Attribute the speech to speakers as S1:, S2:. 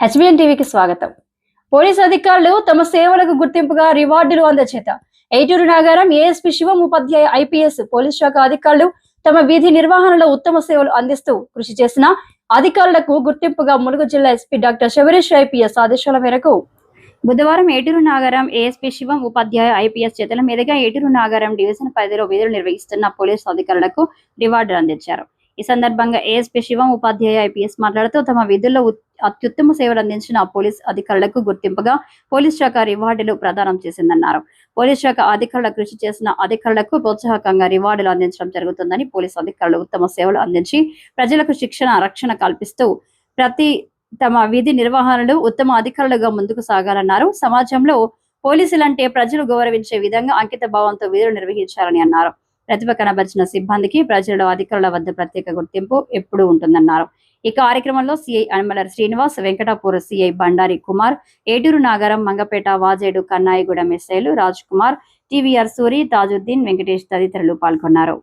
S1: HBN టీవీకి స్వాగతం. Police అధికారులు తమ సేవలకు గుర్తింపుగా రివార్డులు అందచేత ఏటూరు నగరం ASP Shivam Upadhyay IPS police శాఖ అధికారులు తమ విధి నిర్వహణలో ఉత్తమ సేవలు అందిస్తూ కృషి చేసిన అధికారులకు గుర్తింపుగా ములుగు జిల్లా ఎస్పీ డాక్టర్ శబరీష్ ఐపీఎస్ ఆదేశాల మేరకు బుధవారం ఏటూరు నాగరం ఏఎస్పీ శివం ఉపాధ్యాయ ఐపీఎస్ చేతుల మీదుగా ఏటూరు నాగారం డివిజన్ పరిధిలో విధులు నిర్వహిస్తున్న పోలీసు అధికారులకు రివార్డులు అందించారు. ఈ సందర్భంగా ఏఎస్పీ శివం ఉపాధ్యాయ ఐపీఎస్ మాట్లాడుతూ తమ విధుల్లో అత్యుత్తమ సేవలు అందించిన పోలీస్ అధికారులకు గుర్తింపుగా పోలీస్ శాఖ రివార్డులు ప్రదానం చేసిందన్నారు. పోలీస్ శాఖ అధికారుల కృషి చేసిన అధికారులకు ప్రోత్సాహకంగా రివార్డులు అందించడం జరుగుతుందని పోలీస్ అధికారులు ఉత్తమ సేవలు అందించి ప్రజలకు శిక్షణ రక్షణ కల్పిస్తూ ప్రతి తమ విధి నిర్వహణలు ఉత్తమ అధికారులుగా ముందుకు సాగాలన్నారు. సమాజంలో పోలీసులంటే ప్రజలు గౌరవించే విధంగా అంకిత భావంతో విధులు నిర్వహించాలని అన్నారు. ప్రతిభ కనబరిచిన సిబ్బందికి ప్రజలు అధికారుల వద్ద ప్రత్యేక గుర్తింపు ఎప్పుడూ ఉంటుందన్నారు. ఈ కార్యక్రమంలో సిఐ అనిమలర్ శ్రీనివాస్ వెంకటాపూర్ సిఐ బండారి కుమార్ ఏటూరు నాగరం మంగపేట వాజేడు కన్నాయిగూడెం ఎస్ఐలు రాజ్ కుమార్ టీవీఆర్ సూరి తాజుద్దీన్ వెంకటేష్ తదితరులు పాల్గొన్నారు.